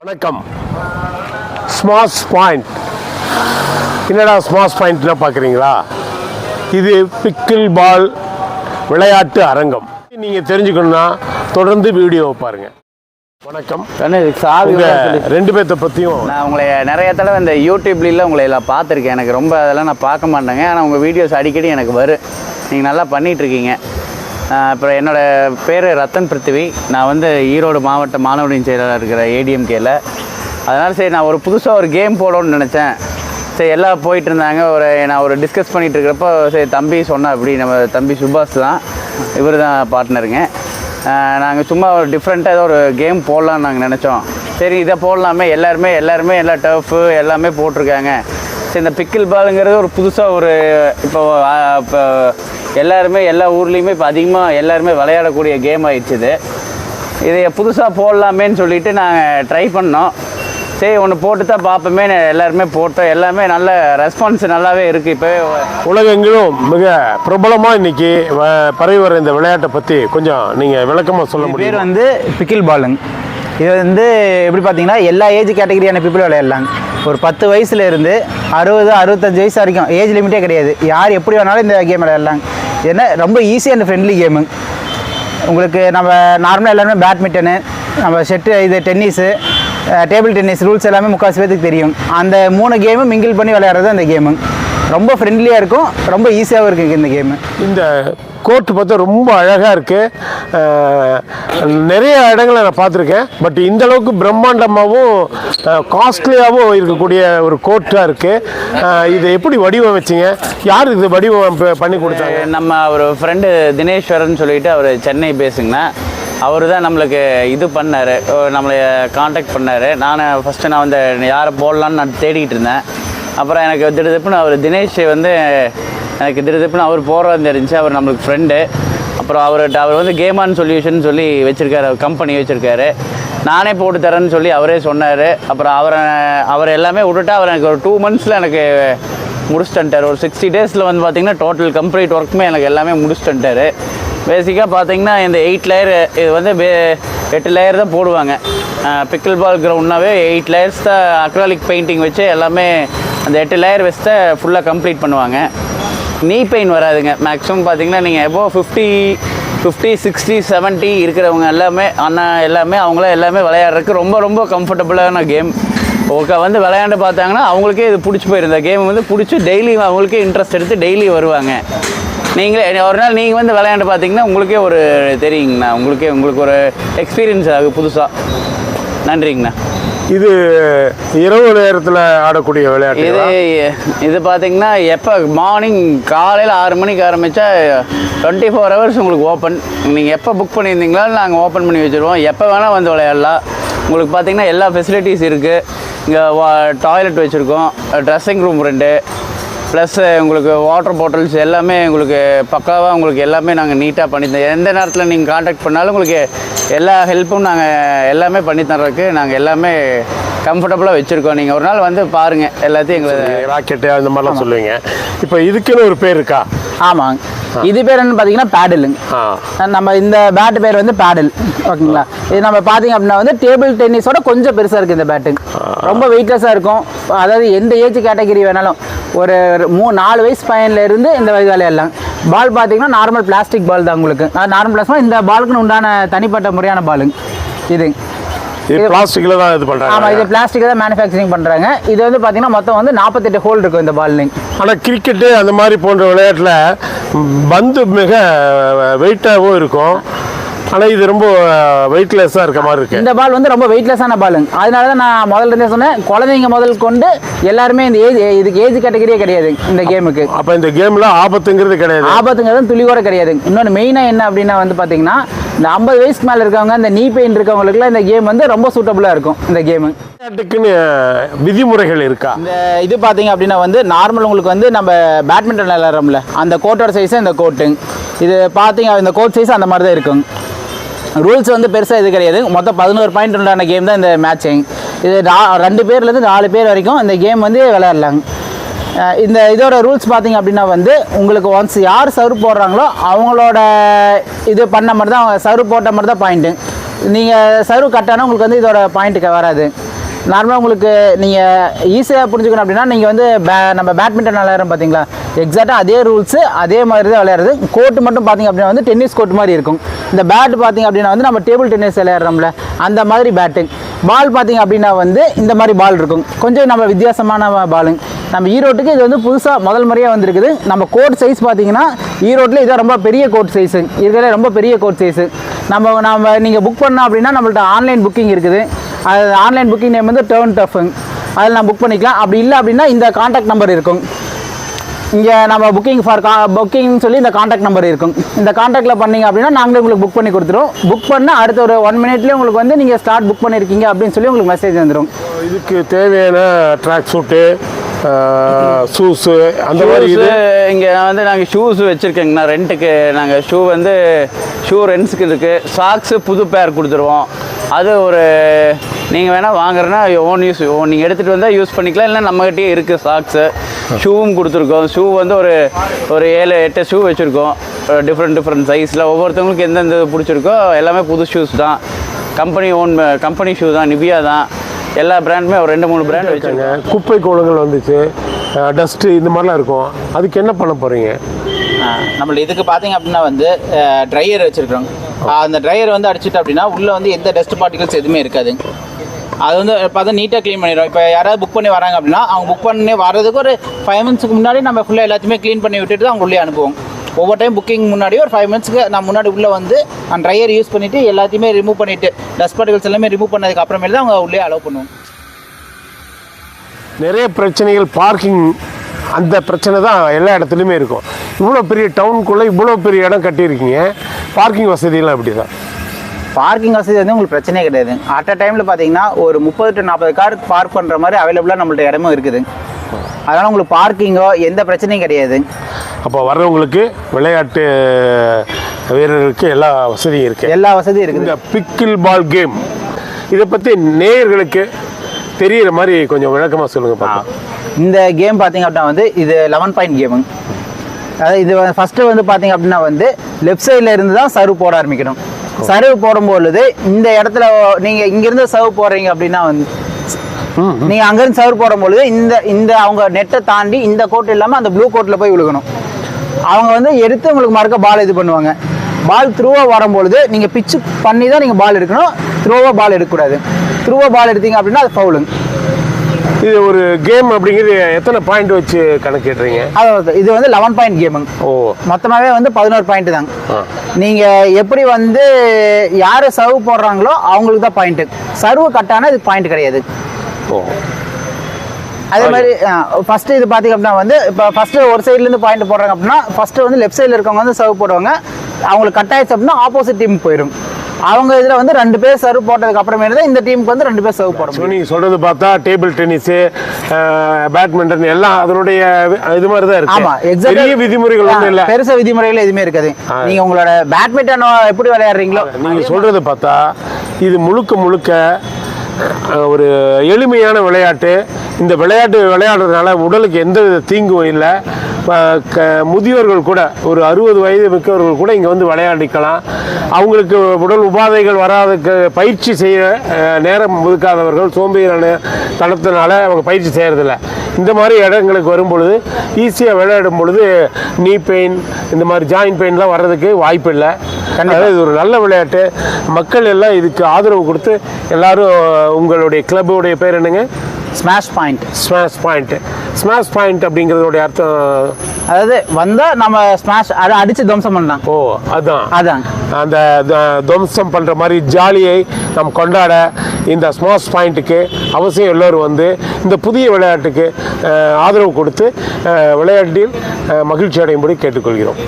வணக்கம். Smash point என்னடா smash பாயிண்ட்னா பார்க்குறீங்களா இது பிக்கிள் பால் விளையாட்டு அரங்கம். நீங்கள் தெரிஞ்சுக்கணுன்னா தொடர்ந்து வீடியோவை பாருங்கள் வணக்கம். கண்ணு இதுக்கு சாவி ரெண்டு பேர்த்த பற்றியும் நான் உங்களை நிறைய தடவை இந்த யூடியூப்லாம் உங்களை எல்லாம் பார்த்துருக்கேன். எனக்கு ரொம்ப அதெல்லாம் நான் பார்க்க மாட்டேங்க. ஆனால் உங்கள் வீடியோஸ் அடிக்கடி எனக்கு வரும். நீங்கள் நல்லா ஆஹ் அப்புறம் என்னோட பேர் ரத்தன் பிருத்திவி. நான் வந்து ஈரோடு மாவட்ட மாணவரின் செயலாளர் இருக்கிற ஏடிஎம்கேல அதனால் சரி நான் ஒரு புதுசாக ஒரு கேம் போடணும்னு நினச்சேன். சரி எல்லாம் போயிட்டு இருந்தாங்க. ஒரு நான் ஒரு டிஸ்கஸ் பண்ணிட்டு இருக்கிறப்போ சரி தம்பி சொன்னா அப்படி நம்ம தம்பி சுபாஷ் தான். இவர் தான் பார்ட்னருங்க நாங்கள் சும்மா ஒரு டிஃப்ரெண்ட்டாக ஏதோ ஒரு கேம் போடலான்னு நாங்கள் நினச்சோம். சரி இதை போடலாமே எல்லாருமே எல்லாருமே எல்லா டர்ஃபு எல்லாமே போட்டிருக்காங்க. சரி இந்த பிக்கில் பாலுங்கிறது ஒரு புதுசாக ஒரு இப்போ இப்போ எல்லாருமே எல்லா ஊர்லேயுமே இப்போ அதிகமாக எல்லாருமே விளையாடக்கூடிய கேம் ஆயிடுச்சுது. இதை புதுசாக போடலாமேன்னு சொல்லிட்டு நாங்கள் ட்ரை பண்ணோம். சரி ஒன்று போட்டு தான் பார்ப்போமே எல்லாருமே போட்டோம் எல்லாமே நல்ல ரெஸ்பான்ஸ் நல்லாவே இருக்குது இப்போ உலகெங்கிலும் மிக பிரபலமாக இன்னைக்கு வ- பரவி வர இந்த விளையாட்டை பற்றி கொஞ்சம் நீங்கள் விளக்கமாக சொல்ல பேர் முடியும்? வந்து பிக்கில் பாலுங்க இது வந்து எப்படி பார்த்தீங்கன்னா எல்லா ஏஜ் கேட்டகரியான பீப்புள் விளையாடலாங்க. ஒரு பத்து வயசுல இருந்து அறுபது அறுபத்தஞ்சு வயசு வரைக்கும் ஏஜ் லிமிட்டே கிடையாது. யார் எப்படி வேணாலும் இந்த கேம் விளையாடலாங்க. என்ன ரொம்ப ஈஸி அண்ட் ஃப்ரெண்ட்லி கேமுங்க உங்களுக்கு நம்ம நார்மலாக எல்லாருமே பேட்மிண்டனு நம்ம ஷெட்டு இது டென்னிஸு டேபிள் டென்னிஸ் ரூல்ஸ் எல்லாமே முக்கால்வாசி பேருக்கு தெரியும். அந்த மூணு கேமும் மிங்கிள் பண்ணி விளையாடுறது அந்த கேமு ரொம்ப ஃப்ரெண்ட்லியாக இருக்கும் ரொம்ப ஈஸியாகவும் இருக்குங்க இந்த கேமு இந்த கோர்ட் பார்த்தா ரொம்ப அழகாக இருக்குது நிறைய இடங்களை நான் பார்த்துருக்கேன். பட் இந்த அளவுக்கு பிரம்மாண்டமாகவும் காஸ்ட்லியாகவும் இருக்கக்கூடிய ஒரு கோர்ட்டாக இருக்குது இதை எப்படி வடிவமைச்சிங்க? யார் இது வடிவமைப்பு பண்ணி கொடுத்தாங்க? நம்ம ஒரு ஃப்ரெண்டு தினேஸ்வரன் சொல்லிட்டு அவர் சென்னை பேசுங்கண்ணா. அவர் தான் நம்மளுக்கு இது பண்ணார். நம்மளை காண்டாக்ட் பண்ணார். நான் ஃபஸ்ட்டு நான் வந்து யாரை போடலான்னு நான் தேடிக்கிட்டு இருந்தேன். அப்புறம் எனக்கு திடுதிப்புன்னு அவர் தினேஷ் வந்து எனக்கு திடுதிப்புன்னு அவர் போடுறது தெரிஞ்சு அவர் நம்மளுக்கு ஃப்ரெண்டு அப்புறம் அவர்கிட்ட அவர் வந்து கேம் ஆன் சொல்யூஷன் சொல்லி வச்சுருக்காரு கம்பெனி வச்சுருக்காரு. நானே போட்டு தரேன்னு சொல்லி அவரே சொன்னார். அப்புறம் அவரை அவர் எல்லாமே விட்டுட்டு அவர் எனக்கு ஒரு டூ மந்த்ஸில் எனக்கு முடிச்சுட்டு ஒரு சிக்ஸ்டி டேஸில் வந்து பார்த்திங்கன்னா டோட்டல் கம்ப்ளீட் ஒர்க்குமே எனக்கு எல்லாமே முடிச்சுட்டு பேசிக்காக பார்த்தீங்கன்னா இந்த எயிட் லேயர் இது வந்து எட்டு லேயர் தான் போடுவாங்க. பிக்கிள் பால் கிரவுண்ட்னாவே எயிட் லேயர்ஸ் தான் அக்ராலிக் பெயிண்டிங் வச்சு எல்லாமே அந்த எட்டு லேயர் வச்சு தான் ஃபுல்லாக கம்ப்ளீட் பண்ணுவாங்க. நீ பெயின் வராதுங்க. மேக்ஸிமம் பார்த்தீங்கன்னா நீங்கள் எப்போ ஃபிஃப்டி ஃபிஃப்டி சிக்ஸ்டி செவன்ட்டி இருக்கிறவங்க எல்லாமே அண்ணா எல்லாமே அவங்களாம் எல்லாமே விளையாடுறதுக்கு ரொம்ப ரொம்ப கம்ஃபர்டபுளான கேம் ஓகே வந்து விளையாண்டு பார்த்தாங்கன்னா அவங்களுக்கே இது பிடிச்சி போயிருந்த கேம் வந்து பிடிச்சி டெய்லி அவங்களுக்கே இன்ட்ரெஸ்ட் எடுத்து டெய்லி வருவாங்க. நீங்களே ஒரு நாள் நீங்கள் வந்து விளையாண்டு பார்த்தீங்கன்னா உங்களுக்கே ஒரு தெரியுங்கண்ணா. உங்களுக்கே உங்களுக்கு ஒரு எக்ஸ்பீரியன்ஸ் ஆகும் புதுசாக நன்றிங்கண்ணா. இது இரவு நேரத்தில் ஆடக்கூடிய விளையாட்டு இது இது பார்த்தீங்கன்னா எப்போ மார்னிங் காலையில் ஆறு மணிக்கு ஆரம்பித்தா டுவெண்ட்டி ஃபோர் ஹவர்ஸ் உங்களுக்கு ஓப்பன் நீங்கள் எப்போ புக் பண்ணியிருந்தீங்களோ நாங்கள் ஓப்பன் பண்ணி வச்சுருவோம். எப்போ வேணால் வந்து விளையாடலாம். உங்களுக்கு பார்த்தீங்கன்னா எல்லா ஃபெசிலிட்டிஸ் இருக்குது இங்கே டாய்லெட் வச்சுருக்கோம். ட்ரெஸ்ஸிங் ரூம் ரெண்டு. ப்ளஸ் eh, உங்களுக்கு வாட்டர் பாட்டில்ஸ் எல்லாமே உங்களுக்கு பக்காவாக உங்களுக்கு எல்லாமே நாங்கள் நீட்டாக பண்ணி தரோம் எந்த நேரத்தில் நீங்கள் காண்டாக்ட் பண்ணாலும் உங்களுக்கு எல்லா ஹெல்ப்பும் நாங்கள் எல்லாமே பண்ணி தர்றதுக்கு நாங்கள் எல்லாமே கம்ஃபர்டபுளாக வச்சுருக்கோம். நீங்கள் ஒரு நாள் வந்து பாருங்கள் எல்லாத்தையும் எங்களை ராக்கெட்டு அந்த மாதிரிலாம் சொல்லுவீங்க. இப்போ இதுக்குன்னு ஒரு பேர் இருக்கா? ஆமாங்க. இது பேர் என்ன பார்த்தீங்கன்னா பேடலுங்க நம்ம இந்த பேட் பேர் வந்து பேடல் ஓகேங்களா? இது நம்ம பார்த்தீங்க அப்படின்னா வந்து டேபிள் டென்னிஸோட கொஞ்சம் பெருசாக இருக்குது இந்த பேட்டு ரொம்ப வெயிட்லெஸ்ஸாக இருக்கும். அதாவது எந்த ஏஜ் கேட்டகரி வேணாலும். ஒரு மூ நாலு வயசு பையன்ல இருந்து இந்த விளையாடலாம் பால் பார்த்தீங்கன்னா நார்மல் பிளாஸ்டிக் பால் தான் உங்களுக்கு. நார்மல் பிளாஸ்டிக் இந்த பாலுக்குன்னு உண்டான தனிப்பட்ட முறையான பாலுங்க இது. இது பிளாஸ்டிக்கில் தான் இது ஆமாம் பண்ணுறாங்க இது பிளாஸ்டிக் தான் மேனுஃபேக்சரிங் பண்ணுறாங்க இது வந்து பார்த்தீங்கன்னா மொத்தம் வந்து நாற்பத்தெட்டு ஹோல் இருக்கும் இந்த பால்லிங் ஆனால் கிரிக்கெட்டு அந்த மாதிரி போன்ற விளையாட்டில் பந்து மிக வெயிட்டாகவும் இருக்கும். ஆனால் இது ரொம்ப வெயிட்லெஸ்ஸாக இருக்க மாதிரி இருக்கு. இந்த பால் வந்து ரொம்ப வெயிட்லெஸ்ஸான பாலுங்க அதனால தான் நான் முதல்ல இருந்தே சொன்னேன் குழந்தைங்க முதல் கொண்டு எல்லாருமே இந்த ஏஜ் இதுக்கு ஏஜ் கேட்டகரியே கிடையாது இந்த கேமுக்கு அப்போ இந்த கேமில் ஆபத்துங்கிறது கிடையாது. ஆபத்துங்கிறது துளி கூட கிடையாது. இன்னொன்று மெயினாக என்ன அப்படின்னா வந்து பார்த்தீங்கன்னா இந்த ஐம்பது வயசுக்கு மேலே இருக்கவங்க இந்த நீ பெயின் இருக்கவங்களுக்குலாம் இந்த கேம் வந்து ரொம்ப சூட்டபுளாக இருக்கும் இந்த கேமு விளையாட்டுக்குன்னு விதிமுறைகள் இருக்கா? இந்த இது பார்த்தீங்க அப்படின்னா வந்து நார்மல் உங்களுக்கு வந்து நம்ம பேட்மிண்டன் விளையாடுறோம்ல அந்த கோட்டோட சைஸு இந்த கோட்டுங்க இது பார்த்தீங்க இந்த கோட் சைஸ் அந்த மாதிரி தான் இருக்குங்க ரூல்ஸ் வந்து பெருசாக இது கிடையாது. மொத்தம் பதினோரு பாயிண்ட் உண்டான கேம் தான் இந்த மேட்சிங் இது ரெண்டு பேர்லேருந்து நாலு பேர் வரைக்கும் இந்த கேம் வந்து விளையாடலாங்க. இந்த இதோட ரூல்ஸ் பார்த்தீங்க அப்படின்னா வந்து உங்களுக்கு ஒன்ஸ் யார் சர்வ் போடுறாங்களோ அவங்களோட இது பண்ண மாதிரி தான் அவங்க சர்வ் போட்ட மாதிரி தான் பாயிண்ட்டு நீங்கள் சர்வ் கட்டானா உங்களுக்கு வந்து இதோட பாயிண்ட்டுக்கு வராது. நார்மலாக உங்களுக்கு நீங்கள் ஈஸியாக புரிஞ்சுக்கணும் அப்படின்னா நீங்கள் வந்து பே நம்ம பேட்மிண்டன் விளையாடுறோம் பார்த்தீங்களா எக்ஸாக்டாக அதே ரூல்ஸு அதே மாதிரி தான் விளையாடுறது. கோர்ட்டு மட்டும் பார்த்தீங்க அப்படின்னா வந்து டென்னிஸ் கோர்ட் மாதிரி இருக்கும். இந்த பேட் பார்த்திங்க அப்படின்னா வந்து நம்ம டேபிள் டென்னிஸ் விளையாடுறோம்ல அந்த மாதிரி பேட்டு பால் பார்த்தீங்க அப்படின்னா வந்து இந்த மாதிரி பால் இருக்கும். கொஞ்சம் நம்ம வித்தியாசமான பாலுங்க நம்ம ஈரோட்டுக்கு இது வந்து புதுசாக முதல் முறையாக வந்திருக்குது. நம்ம கோட் சைஸ் பார்த்தீங்கன்னா ஈரோட்டில் இதான் ரொம்ப பெரிய கோட் சைஸு இருக்கிற ரொம்ப பெரிய கோட் சைஸு நம்ம நம்ம நீங்கள் புக் பண்ணோம் அப்படின்னா நம்மள்ட்ட ஆன்லைன் புக்கிங் இருக்குது. அது ஆன்லைன் புக்கிங் நேம் வந்து டேர்ன் டஃபுங்க அதில் நான் புக் பண்ணிக்கலாம். அப்படி இல்லை அப்படின்னா இந்த காண்டாக்ட் நம்பர் இருக்கும். இங்கே நம்ம புக்கிங் ஃபார் கா புக்கிங்னு சொல்லி இந்த காண்டாக்ட் நம்பர் இருக்கும். இந்த காண்டாக்டில் பண்ணீங்க அப்படின்னா நாங்களே உங்களுக்கு புக் பண்ணி கொடுத்துருவோம். புக் பண்ண அடுத்த ஒரு ஒன் மினிட்லேயே உங்களுக்கு வந்து நீங்கள் ஸ்டார்ட் புக் பண்ணியிருக்கீங்க அப்படின்னு சொல்லி உங்களுக்கு மெசேஜ் வந்துடும் இதுக்கு தேவையான ட்ராக் சூட்டு ஷூஸு அந்த மாதிரி இது? இங்கே வந்து நாங்கள் ஷூஸ் வச்சுருக்கேங்கண்ணா ரெண்ட்டுக்கு நாங்கள் ஷூ வந்து ஷூ ரெண்ட்ஸுக்கு இருக்குது சாக்ஸு புது பேர் கொடுத்துருவோம். அது ஒரு நீங்கள் வேணால் வாங்குறேன்னா ஓன் யூஸ் நீங்கள் எடுத்துகிட்டு வந்தால் யூஸ் பண்ணிக்கலாம். இல்லை நம்மகிட்டயே இருக்குது சாக்ஸு ஷூவும் கொடுத்துருக்கோம். ஷூ வந்து ஒரு ஒரு ஏழு எட்டு ஷூ வச்சுருக்கோம். டிஃப்ரெண்ட் டிஃப்ரெண்ட் சைஸில் ஒவ்வொருத்தவங்களுக்கு எந்தெந்த பிடிச்சிருக்கோ எல்லாமே புது ஷூஸ் தான். கம்பெனி ஓன் கம்பெனி ஷூ தான். நிபியா தான். எல்லா பிராண்டுமே ஒரு ரெண்டு மூணு பிராண்ட் இருக்காங்க. குப்பை கோலங்கள் வந்துச்சு. டஸ்ட்டு இந்த மாதிரிலாம் இருக்கும். அதுக்கு என்ன பண்ண போகிறீங்க நம்மள இதுக்கு பார்த்தீங்க அப்படின்னா வந்து ட்ரையர் வச்சுருக்கோம் அந்த ட்ரையர் வந்து அடிச்சிட்டு அப்படின்னா உள்ளே வந்து எந்த டஸ்ட் பார்ட்டிகல்ஸ் எதுவுமே இருக்காது. அது வந்து பார்த்தா நீட்டாக க்ளீன் பண்ணிடுவோம். இப்போ யாராவது புக் பண்ணி வராங்க அப்படின்னா அவங்க புக் பண்ணி வர்றதுக்கு ஒரு ஃபைவ் மினிட்ஸ்க்கு முன்னாடி நம்ம ஃபுல்லாக எல்லாத்தையுமே க்ளீன் பண்ணி விட்டுட்டு தான் அவங்க உள்ளே அனுப்புவோம். ஒவ்வொரு டைம் புக்கிங் முன்னாடி ஒரு ஃபைவ் மினிட்ஸ்க்கு நான் முன்னாடி உள்ளே வந்து அந்த ட்ரையர் யூஸ் பண்ணிவிட்டு எல்லாத்தையுமே ரிமூவ் பண்ணிவிட்டு டஸ்ட் பார்ட்டிகல்ஸ் எல்லாமே ரிமூவ் பண்ணதுக்கு அப்புறமேல தான் அவங்க உள்ளே அலோவ் பண்ணுவோம். நிறைய பிரச்சனைகள் பார்க்கிங் அந்த பிரச்சனை தான் எல்லா இடத்துலையுமே இருக்கும். இவ்வளோ பெரிய டவுனுக்குள்ளே இவ்வளோ பெரிய இடம் கட்டியிருக்கீங்க. பார்க்கிங் வசதியெல்லாம் எப்படி தான் பார்க்கிங் வசதி வந்து உங்களுக்கு பிரச்சனையே கிடையாது. அட் அ டைமில் பார்த்தீங்கன்னா ஒரு முப்பது டு நாற்பது கார் பார்க் பண்ணுற மாதிரி அவைலபிளாக நம்மள்ட்ட இடமும் இருக்குது. அதனால் உங்களுக்கு பார்க்கிங்கோ எந்த பிரச்சனையும் கிடையாது. அப்போ வர்றவங்களுக்கு விளையாட்டு வீரர்களுக்கு எல்லா வசதியும் இருக்குது எல்லா வசதியும் இருக்குது. இந்த பிக்கில் பால் கேம் இதை பற்றி நேயர்களுக்கு தெரியிற மாதிரி கொஞ்சம் விளக்கமாக சொல்லுங்கள் பார்க்கலாம். இந்த கேம் பார்த்தீங்க அப்படின்னா வந்து இது லெவன் பாயிண்ட் கேமுங்க அதாவது இது ஃபஸ்ட்டு வந்து பார்த்தீங்க அப்படின்னா வந்து லெஃப்ட் சைடில் இருந்து தான் சர்வ் போட ஆரம்பிக்கணும். சர்வ் போடும்பொழுது இந்த இடத்துல நீங்கள் இங்கேருந்து சர்வ் போடுறீங்க அப்படின்னா வந்து நீங்கள் அங்கேருந்து சர்வ் போடும்பொழுது இந்த இந்த அவங்க நெட்டை தாண்டி இந்த கோட் இல்லாமல் அந்த ப்ளூ கோட்டில் போய் விழுகணும். அவங்க வந்து எடுத்து உங்களுக்கு மறுக்க பால் இது பண்ணுவாங்க. பால் த்ரூவாக வரும்பொழுது நீங்கள் பிச்சு பண்ணி தான் நீங்கள் பால் எடுக்கணும். த்ரூவாக பால் எடுக்கக்கூடாது. த்ரூவாக பால் எடுத்தீங்க அப்படின்னா அது ஃபவுலுங்க இது ஒரு கேம் அப்படிங்கிறது எத்தனை பாயிண்ட் வச்சு கணக்கிடுறீங்க? அதாவது இது வந்து லெவன் பாயிண்ட் கேமுங்க ஓ. மொத்தமாகவே வந்து பதினோரு பாயிண்ட் தாங்க. நீங்கள் எப்படி வந்து யார் சர்வ் போடுறாங்களோ அவங்களுக்கு தான் பாயிண்ட்டு சர்வ் கட்டானா இதுக்கு பாயிண்ட் கிடையாது. ஓ. அதே மாதிரி ஃபர்ஸ்ட் இது பார்த்தீங்க அப்படின்னா வந்து இப்போ ஃபர்ஸ்ட் ஒரு சைட்லேருந்து பாயிண்ட் போடுறாங்க அப்படின்னா ஃபர்ஸ்ட் வந்து லெஃப்ட் சைடில் இருக்கவங்க வந்து சர்வ் போடுவாங்க. அவங்களுக்கு கட் ஆயிடுச்சு அப்படின்னா ஆப்போசிட் டீம் போயிடும் அவங்க இதில் வந்து ரெண்டு பேர் சர்வ் போட்டதுக்கு அப்புறமே தான் இந்த டீமுக்கு வந்து ரெண்டு பேர் சர்வ் போட நீங்கள் சொல்கிறது பார்த்தா டேபிள் டென்னிஸு பேட்மிண்டன் எல்லாம் அதனுடைய இது மாதிரி தான் இருக்கு எக்ஸாக்ட் பெரிய விதிமுறைகள் ஒன்றும் இல்லை. பெருசா விதிமுறைகள் எதுவுமே இருக்காது. நீங்க உங்களோட பேட்மிண்டன் எப்படி விளையாடுறீங்களோ நீங்கள் சொல்கிறத பார்த்தா இது முழுக்க முழுக்க ஒரு எளிமையான விளையாட்டு. இந்த விளையாட்டு விளையாடுறதுனால உடலுக்கு எந்த தீங்கும் இல்லை. முதியோர்கள் கூட ஒரு அறுபது வயது மிக்கவர்கள் கூட இங்கே வந்து விளையாடிக்கலாம் அவங்களுக்கு உடல் உபாதைகள் வராதுக்கு பயிற்சி செய்ய நேரம் ஒதுக்காதவர்கள் சோம்பேறியான தனத்தினால அவங்க பயிற்சி செய்கிறதில்ல இந்த மாதிரி இடங்களுக்கு வரும் பொழுது ஈஸியாக விளையாடும் பொழுது நீ பெயின் இந்த மாதிரி ஜாயின் பெயின்லாம் வர்றதுக்கு வாய்ப்பு இல்லை. அதனால இது ஒரு நல்ல விளையாட்டு. மக்கள் எல்லாம் இதுக்கு ஆதரவு கொடுத்து எல்லாரும் உங்களுடைய கிளப்புடைய பேர் என்னங்க? Smash point smash point smash point அப்படிங்கிறதோடைய அர்த்தம் அதாவது வந்தா நம்ம ஸ்மாஷ் அடிச்சு துவம்சம் பண்ணலாம். ஓ அதான். அதான். அந்த துவம்சம் பண்ணுற மாதிரி ஜாலியை நாம் கொண்டாட இந்த ஸ்மாஷ் பாயிண்ட்டுக்கு அவசியம் எல்லோரும் வந்து இந்த புதிய விளையாட்டுக்கு ஆதரவு கொடுத்து விளையாட்டில் மகிழ்ச்சி அடையும்படி கேட்டுக்கொள்கிறோம்.